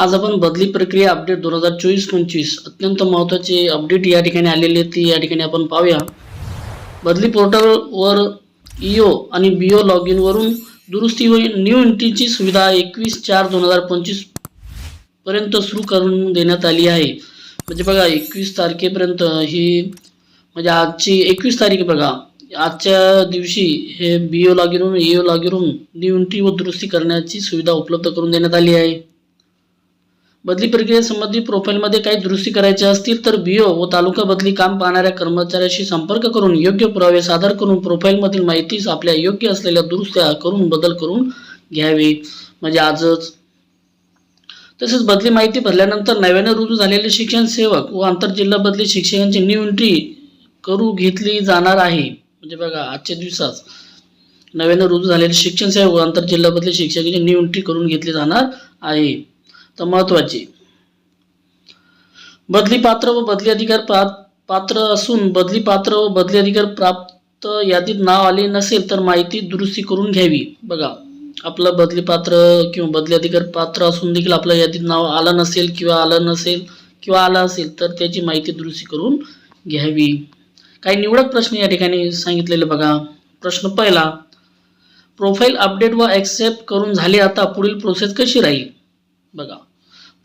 आज आपण बदली प्रक्रिया अपडेट दोन हजार चोवीस पंचवीस अत्यंत महत्त्वाचे अपडेट या ठिकाणी आलेले ती या ठिकाणी आपण पाहूया. बदली पोर्टलवर ईओ आणि बीओ लॉग इनवरून दुरुस्ती व न्यू एंट्रीची सुविधा एकवीस चार दोन हजार पंचवीसपर्यंत सुरू करून देण्यात आली आहे. म्हणजे बघा एकवीस तारखेपर्यंत ही म्हणजे आजची एकवीस तारीख आहे बघा. आजच्या दिवशी हे बी ओ लॉगिनवरून ए ओ लॉगिनवरून न्यू एंट्री व दुरुस्ती करण्याची सुविधा उपलब्ध करून देण्यात आली आहे. बदली प्रक्रियेसंबंधी प्रोफाईलमध्ये काही दुरुस्ती करायची असतील तर बीओ व तालुका बदली काम पाहणाऱ्या कर्मचाऱ्याशी संपर्क करून योग्य पुरावे सादर करून प्रोफाईलमधील माहितीस आपल्या योग्य असलेल्या दुरुस्त्या करून बदल करून घ्यावे. म्हणजे आजच. तसेच बदली माहिती भरल्यानंतर नव्याने रुजू झालेले शिक्षण सेवक व आंतरजिल्हा बदली शिक्षकांची न्यू एंट्री करू घेतली जाणार आहे. म्हणजे बघा आजच्या दिवसाच. नव्याने रुजू झालेले शिक्षण सेवक व आंतरजिल्हा बदली शिक्षकांची न्यू एंट्री करून घेतली जाणार आहे. तर महत्त्वाचे. बदली पात्र व बदली अधिकार पात्र असून बदली पात्र व बदली अधिकार प्राप्त यादीत नाव आले नसेल तर माहिती दुरुस्ती करून घ्यावी. बघा आपलं बदली पात्र किंवा बदली अधिकार पात्र असून देखील आपल्या यादीत नाव आलं नसेल किंवा आलं नसेल किंवा आलं असेल तर त्याची माहिती दुरुस्ती करून घ्यावी. काही निवडक प्रश्न या ठिकाणी सांगितलेले बघा. प्रश्न पहिला प्रोफाईल अपडेट व ॲक्सेप्ट करून झाले आता पुढील प्रोसेस कशी राहील? बघा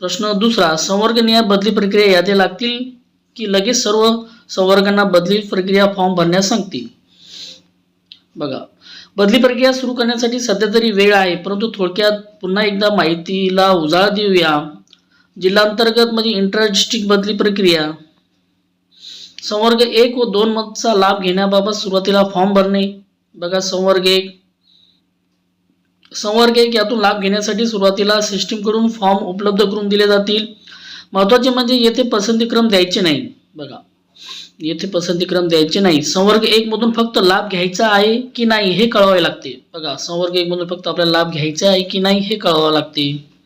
प्रश्न दुसरा संवर्गनीय बदली प्रक्रिया याद्या लागतील की लगेच सर्व संवर्गांना बदली प्रक्रिया फॉर्म भरण्यास सांगतील? बघा बदली प्रक्रिया सुरू करण्यासाठी सध्या तरी वेळ आहे परंतु थोडक्यात पुन्हा एकदा माहितीला उजाळा देऊया. जिल्हांतर्गत म्हणजे इंटर डिस्ट्रिक्ट बदली प्रक्रिया. संवर्ग एक व दोन मधचा लाभ घेण्याबाबत सुरुवातीला फॉर्म भरणे. बघा संवर्ग एक संवर्ग एक यातून लाभ घेण्यासाठी सुरुवातीला सिस्टीमकडून फॉर्म उपलब्ध करून दिले जातील. महत्त्वाचे म्हणजे येथे पसंतीक्रम द्यायचे नाही. बघा. येथे पसंतीक्रम द्यायचे नाही. संवर्ग एक मधून फक्त लाभ घ्यायचा आहे की नाही हे कळवावे लागते. बघा. संवर्ग एक मधून फक्त आपल्याला लाभ घ्यायचा आहे की नाही हे कळवावे लागते.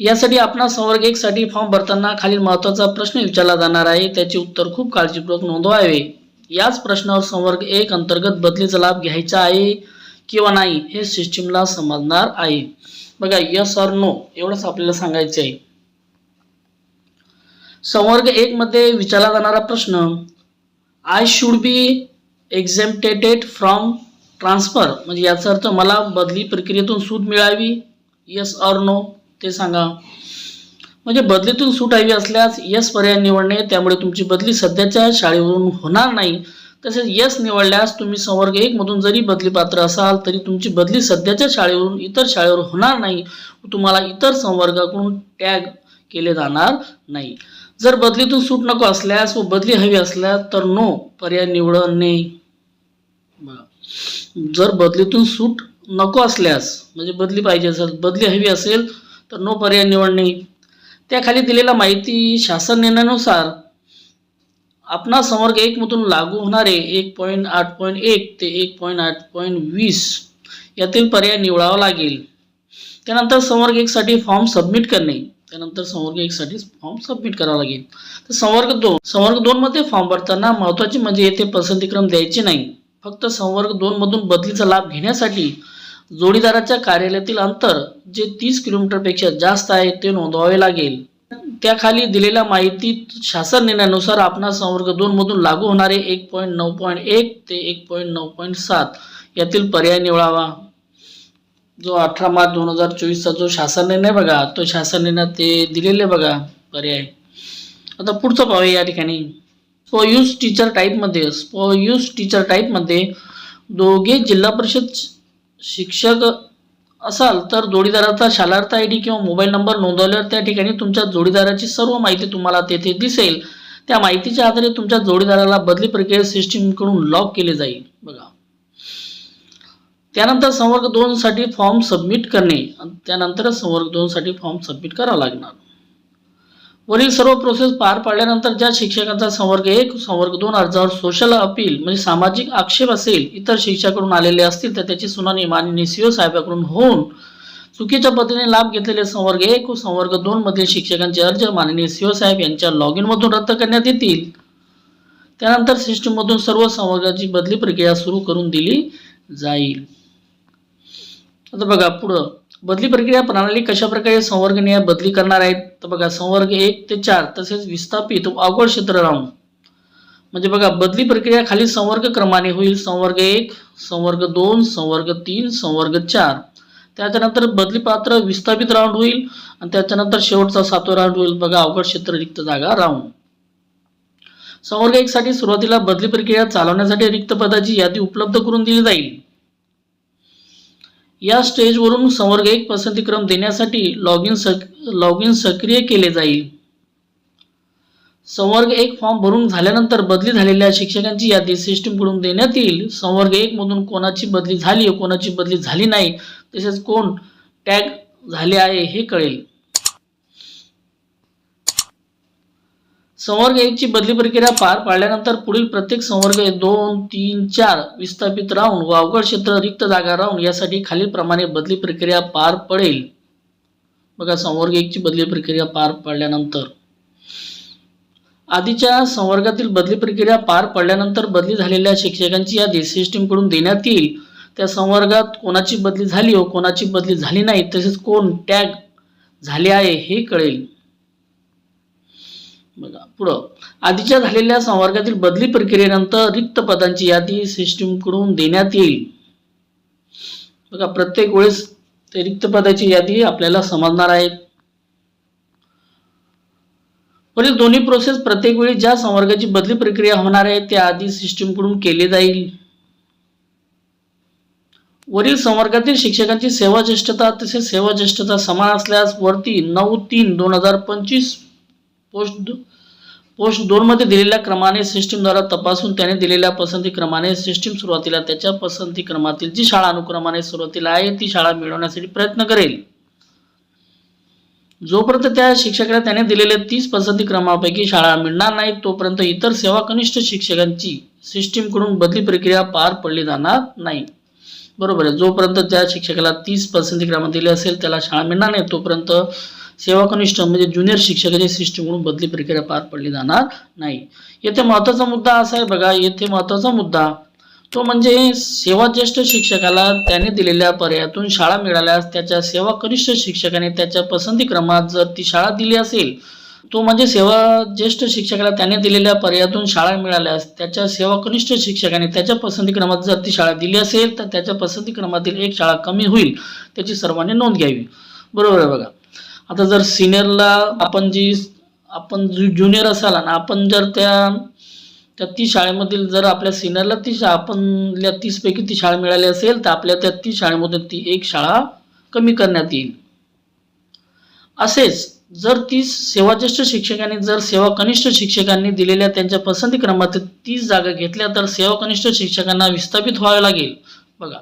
यासाठी आपणा संवर्ग एक साठी फॉर्म भरताना खालील महत्त्वाचा प्रश्न विचारला जाणार आहे. त्याचे उत्तर खूप काळजीपूर्वक नोंदवावे. याच प्रश्नावर संवर्ग एक अंतर्गत बदलीचा लाभ घ्यायचा आहे. किंवा नाही हे सिस्टीमला समजणार आहे. बघा यस ऑर नो एवढंच आपल्याला सांगायचे आहे. संवर्ग एक मध्ये विचारला जाणारा प्रश्न I should be exemptated from transfer म्हणजे याचा अर्थ मला बदली प्रक्रियेतून सूट मिळावी? यस ऑर नो ते सांगा. म्हणजे बदलीतून सूट हवी असल्यास यस पर्याय निवडणे त्यामुळे तुमची बदली सध्याच्या शाळेवरून होणार नाही. तसेच यस निवडल्यास तुम्ही संवर्ग एक मधून जरी बदली पात्र असाल तरी तुमची बदली सध्याच्या शाळेवरून इतर शाळेवर होणार नाही. तुम्हाला इतर संवर्गाकडून टॅग केले जाणार नाही. जर बदलीतून सूट नको असल्यास व बदली हवी असल्यास तर नो पर्याय निवडणे. नाही जर बदलीतून सूट नको असल्यास म्हणजे बदली पाहिजे असेल बदली हवी असेल तर नो पर्याय निवडणे. त्याखाली दिलेला माहिती शासन निर्णयानुसार आपणा संवर्ग एकमधून लागू होणारे एक पॉईंट आठ पॉईंट एक ते एक पॉईंट आठ पॉईंट वीस यातील पर्याय निवडावा लागेल. त्यानंतर संवर्ग एकसाठी फॉर्म सबमिट करणे. त्यानंतर संवर्ग एकसाठी फॉर्म सबमिट करावा लागेल. तर संवर्ग दोन. संवर्ग दोनमध्ये फॉर्म भरताना महत्त्वाचे म्हणजे येथे पसंतीक्रम द्यायचे नाही. फक्त संवर्ग दोनमधून बदलीचा लाभ घेण्यासाठी जोडीदाराच्या कार्यालयातील अंतर जे तीस किलोमीटरपेक्षा जास्त आहे ते नोंदवावे लागेल. त्याखाली दिलेल्या माहिती शासन निर्णयानुसार आपणास संवर्ग दोन मधून लागू होणारे एक पॉईंट नऊ पॉईंट एक ते एक पॉईंट नऊ पॉईंट सात यातील पर्याय निवडावा. जो अठरा मार्च दोन हजार चोवीसचा जो शासन निर्णय बघा तो शासन निर्णय ते दिलेले बघा पर्याय. आता पुढचं पाहूया या ठिकाणी. स्पोयूज टीचर टाईपमध्ये स्पोयूज टीचर टाईपमध्ये दोघे जिल्हा परिषद शिक्षक असाल तर जोडीदाराचा शालार्थ आय डी किंवा मोबाईल नंबर नोंदवल्यावर त्या ठिकाणी तुमच्या जोडीदाराची सर्व माहिती तुम्हाला तेथे दिसेल. त्या माहितीच्या आधारे तुमच्या जोडीदाराला बदली प्रक्रिया सिस्टीमकडून लॉक केले जाईल. बघा. त्यानंतर संवर्ग दोनसाठी फॉर्म सबमिट करणे त्यानंतर संवर्ग दोन साठी फॉर्म सबमिट करावा लागणार. वरील सर्व प्रोसेस पार पाडल्यानंतर ज्या शिक्षकांचा संवर्ग एक संवर्ग दोन अर्जावर सोशल अपील म्हणजे सामाजिक आक्षेप असेल इतर शिक्षकाकडून आलेले असतील तर त्याची सुनावणी माननीय सीओ साहेबाकडून होऊन चुकीच्या पद्धतीने लाभ घेतलेले संवर्ग एक व संवर्ग दोन मधील शिक्षकांचे अर्ज माननीय सीओ साहेब यांच्या लॉग इनमधून रद्द करण्यात येतील. त्यानंतर सिस्टीममधून सर्व संवर्गाची बदली प्रक्रिया सुरू करून दिली जाईल. आता बघा पुढं. बदली प्रक्रिया प्रणाली कशा प्रकारे संवर्गनीय बदली करणार आहेत? तर बघा संवर्ग एक ते चार तसेच विस्थापित अवघड क्षेत्र राहून. म्हणजे बघा बदली प्रक्रिया खाली संवर्ग क्रमाने होईल. संवर्ग एक संवर्ग दोन संवर्ग तीन संवर्ग चार. त्याच्यानंतर बदली पात्र विस्थापित राऊंड होईल आणि त्याच्यानंतर शेवटचा सातवा राऊंड होईल. बघा अवघड क्षेत्र रिक्त जागा राऊंड संवर्ग एक साठी सुरुवातीला बदली प्रक्रिया चालवण्यासाठी रिक्त पदाची यादी उपलब्ध करून दिली जाईल. या स्टेजवरून संवर्ग एक पसंतीक्रम देण्यासाठी लॉग इन सक लॉग इन सक्रिय केले जाईल. संवर्ग एक फॉर्म भरून झाल्यानंतर बदली झालेल्या शिक्षकांची यादी सिस्टीमकडून देण्यात येईल. संवर्ग एकमधून कोणाची बदली झाली कोणाची बदली झाली नाही तसेच कोण टॅग झाले आहे हे कळेल. संवर्ग एकची बदली प्रक्रिया पार पाडल्यानंतर पुढील प्रत्येक संवर्ग दोन तीन चार विस्थापित राहून व अवघड क्षेत्र रिक्त जागा राहून यासाठी खालीलप्रमाणे बदली प्रक्रिया पार पडेल. बघा संवर्ग एकची बदली प्रक्रिया पार पडल्यानंतर. आधीच्या संवर्गातील बदली प्रक्रिया पार पडल्यानंतर बदली झालेल्या शिक्षकांची यादी सिस्टीमकडून देण्यात येईल. त्या संवर्गात कोणाची बदली झाली व कोणाची बदली झाली नाही तसेच कोण टॅग झाले आहे हे कळेल. बघा. पुढं आधीच्या झालेल्या संवर्गातील बदली प्रक्रियेनंतर रिक्त पदांची यादी सिस्टीमकडून देण्यात येईल. बघा प्रत्येक वेळेस ते रिक्त पदाची यादी आपल्याला समजणार आहे. वरील दोन्ही प्रोसेस प्रत्येक वेळी ज्या संवर्गाची बदली प्रक्रिया होणार आहे त्या आधी सिस्टीमकडून केले जाईल. वरील संवर्गातील शिक्षकांची सेवा ज्येष्ठता तसेच सेवा ज्येष्ठता समान असल्यास वरती नऊ तीन दोन हजार पंचवीस पोस्ट पोस्ट दोनमध्ये दिलेल्या क्रमाने सिस्टीमद्वारा तपासून त्याने दिलेल्या पसंती क्रमाने सिस्टीम सुरुवातीला त्याच्या पसंती क्रमातील जी शाळा अनुक्रमाने सुरुवातीला आहे ती शाळा मिळवण्यासाठी प्रयत्न करेल. जोपर्यंत त्या शिक्षकाला त्याने दिलेल्या तीस पसंती क्रमापैकी शाळा मिळणार नाही तोपर्यंत इतर सेवा कनिष्ठ शिक्षकांची सिस्टीमकडून बदली प्रक्रिया पार पडली जाणार नाही. बरोबर आहे. जोपर्यंत त्या शिक्षकाला तीस पसंती क्रमांक दिले असेल त्याला शाळा मिळणार नाही तोपर्यंत सेवा कनिष्ठ म्हणजे ज्युनियर शिक्षकाची सिस्टीमकडून बदली प्रक्रिया पार पडली जाणार नाही. येथे महत्त्वाचा मुद्दा असा आहे बघा येथे महत्त्वाचा मुद्दा तो म्हणजे सेवा ज्येष्ठ शिक्षकाला त्याने दिलेल्या पर्यायातून शाळा मिळाल्यास त्याच्या सेवा कनिष्ठ शिक्षकाने त्याच्या पसंती क्रमात जर ती शाळा दिली असेल तो म्हणजे सेवा ज्येष्ठ शिक्षकाला त्याने दिलेल्या पर्यायातून शाळा मिळाल्यास त्याच्या सेवा कनिष्ठ शिक्षकाने त्याच्या पसंती क्रमात जर ती शाळा दिली असेल तर त्याच्या पसंती क्रमातील एक शाळा कमी होईल त्याची सर्वांनी नोंद घ्यावी. बरोबर आहे बघा. आता जर सिनियरला आपण जी आपण ज्युनियर असाल आणि आपण जर त्या त्या ती शाळेमधील जर आपल्या सिनियरला ती शा आपल्या तीसपैकी ती शाळा मिळाली असेल तर आपल्या त्या ती शाळेमधून ती एक शाळा कमी करण्यात येईल. असेच जर ती सेवाज्येष्ठ शिक्षकांनी जर सेवा कनिष्ठ शिक्षकांनी दिलेल्या त्यांच्या पसंती क्रमात तीस जागा घेतल्या तर सेवा कनिष्ठ शिक्षकांना विस्थापित व्हावे लागेल. बघा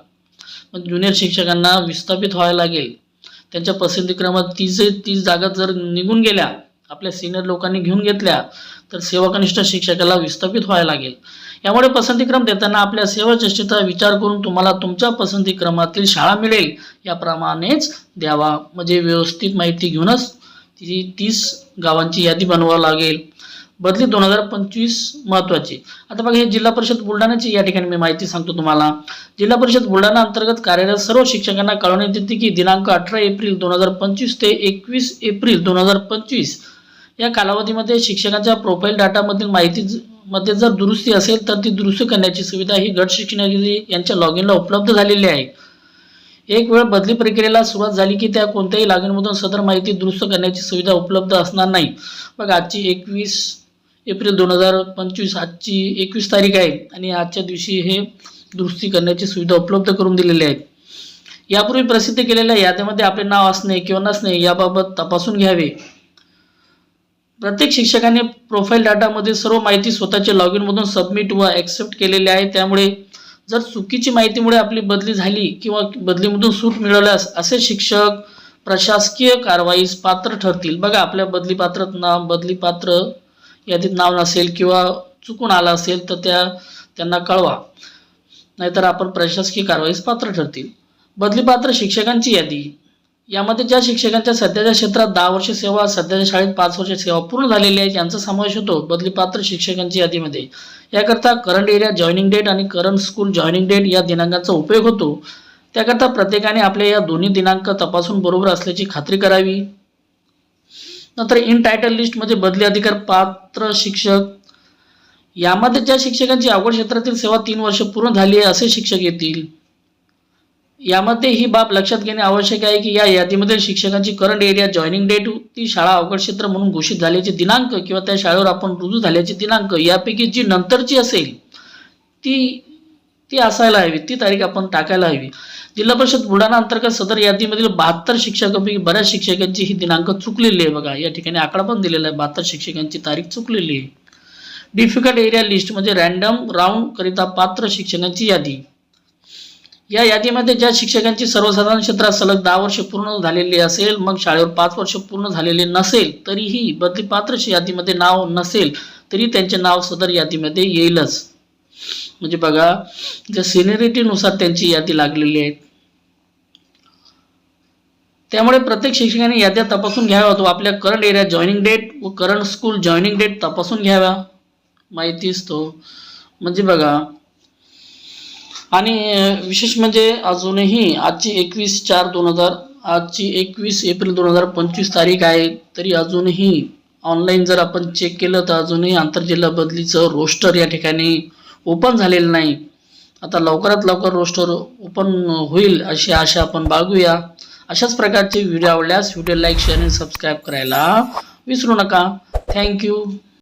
ज्युनियर शिक्षकांना विस्थापित व्हावे लागेल. त्यांच्या पसंती क्रमात तीस तीस जागा जर निघून गेल्या आपल्या सिनियर लोकांनी घेऊन घेतल्या तर सेवा कनिष्ठ शिक्षकाला विस्थापित व्हायला लागेल. यामुळे पसंतीक्रम देताना आपल्या सेवा ज्येष्ठता विचार करून तुम्हाला तुमच्या पसंती क्रमातील शाळा मिळेल याप्रमाणेच द्यावा. म्हणजे व्यवस्थित माहिती घेऊनच ती तीस गावांची यादी बनवावं लागेल. बदली दोन हजार पंचवीस महत्वाची. आता बघा हे जिल्हा परिषद बुलढाण्याची या ठिकाणी मी माहिती सांगतो तुम्हाला. जिल्हा परिषद बुलढाणा अंतर्गत कार्यरत सर्व शिक्षकांना कळवण्यात येते की दिनांक अठरा एप्रिल दोन हजार पंचवीस ते एकवीस एप्रिल दोन हजार पंचवीस या कालावधीमध्ये शिक्षकांच्या प्रोफाईल डाटामधील माहिती ज- मध्ये जर दुरुस्ती असेल तर ती दुरुस्त करण्याची सुविधा ही गट शिक्षण यांच्या लॉग इनला उपलब्ध झालेली आहे. एक वेळ बदली प्रक्रियेला सुरुवात झाली की त्या कोणत्याही लॉगिनमधून सदर माहिती दुरुस्त करण्याची सुविधा उपलब्ध असणार नाही. बघा आजची एकवीस एप्रिल दोन हजार पंचवीस आजची एकवीस तारीख आहे आणि आजच्या दिवशी हे दुरुस्ती करण्याची सुविधा उपलब्ध करून दिलेली आहे यापूर्वी प्रसिद्ध केलेल्या याद्यामध्ये आपले नाव असणे किंवा नसणे याबाबत तपासून घ्यावे. प्रत्येक शिक्षकाने प्रोफाईल डाटामध्ये सर्व माहिती स्वतःच्या लॉग इनमधून सबमिट व ॲक्सेप्ट केलेली आहे. त्यामुळे जर चुकीची माहितीमुळे आपली बदली झाली किंवा बदलीमधून सूट मिळवल्यास असे शिक्षक प्रशासकीय कारवाईस पात्र ठरतील. बघा आपल्या बदली पात्रात नाव बदली पात्र यादीत नाव नसेल किंवा चुकून आला असेल तर त्या त्यांना कळवा. नाहीतर आपण प्रशासकीय कारवाईस पात्र ठरतील. बदलीपात्र शिक्षकांची यादी. यामध्ये ज्या शिक्षकांच्या सध्याच्या क्षेत्रात दहा वर्ष सेवा सध्याच्या शाळेत पाच वर्ष सेवा पूर्ण झालेली आहे यांचा समावेश होतो बदलीपात्र शिक्षकांची यादीमध्ये. याकरता करंट एरिया जॉईनिंग डेट आणि करंट स्कूल जॉईनिंग डेट या दिनांकांचा उपयोग होतो. त्याकरता प्रत्येकाने आपल्या या दोन्ही दिनांक तपासून बरोबर असल्याची खात्री करावी. नंतर इन टायटल लिस्टमध्ये बदली अधिकार पात्र शिक्षक. यामध्ये ज्या शिक्षकांची आवड क्षेत्रातील सेवा तीन वर्ष पूर्ण झाली आहे असे शिक्षक येतील. यामध्ये ही बाब लक्षात घेणे आवश्यक आहे की या यादीमधील शिक्षकांची करंट एरिया जॉईनिंग डेट ती शाळा अवघड क्षेत्र म्हणून घोषित झाल्याचे दिनांक किंवा त्या शाळेवर आपण रुजू झाल्याचे दिनांक यापैकी जी नंतरची असेल ती ती असायला हवी ती तारीख आपण टाकायला हवी. जिल्हा परिषद बुलढाणा अंतर्गत सदर यादीमधील बहात्तर शिक्षकांपैकी बऱ्याच शिक्षकांची ही दिनांक चुकलेली आहे बघा. या ठिकाणी आकडा पण दिलेला आहे. बहात्तर शिक्षकांची तारीख चुकलेली आहे. डिफिकल्ट एरिया लिस्ट म्हणजे रॅन्डम राऊंड करिता पात्र शिक्षकांची यादी. या यादीमध्ये ज्या शिक्षकांची सर्वसाधारण क्षेत्रात सलग दहा वर्ष पूर्ण झालेली असेल मग शाळेवर पाच वर्ष पूर्ण झालेले नसेल तरीही बदली पात्र यादीमध्ये नाव नसेल तरी त्यांचे नाव सदर यादीमध्ये येईलच. म्हणजे बघा ज्या सिनियरिटीनुसार त्यांची यादी लागलेली आहे त्यामुळे प्रत्येक शिक्षकाने याद्या तपासून घ्याव्या तो आपल्या करंट एरिया जॉईनिंग डेट व करंट स्कूल जॉईनिंग डेट तपासून घ्याव्या. माहितीच तो म्हणजे बघा आणि विशेष म्हणजे अजूनही आजची एकवीस चार दोन हजार आजची एकवीस एप्रिल दोन हजार पंचवीस तारीख आहे तरी अजूनही ऑनलाईन जर आपण चेक केलं तर अजूनही आंतरजिल्हा बदलीचं रोस्टर या ठिकाणी ओपन झालेलं नाही. आता लवकरात लवकर रोस्टर ओपन होईल अशी आशा आपण बाळगूया. अशाच प्रकारचे व्हिडिओ आवडल्यास व्हिडिओ लाईक शेअर आणि सबस्क्राईब करायला विसरू नका. थँक्यू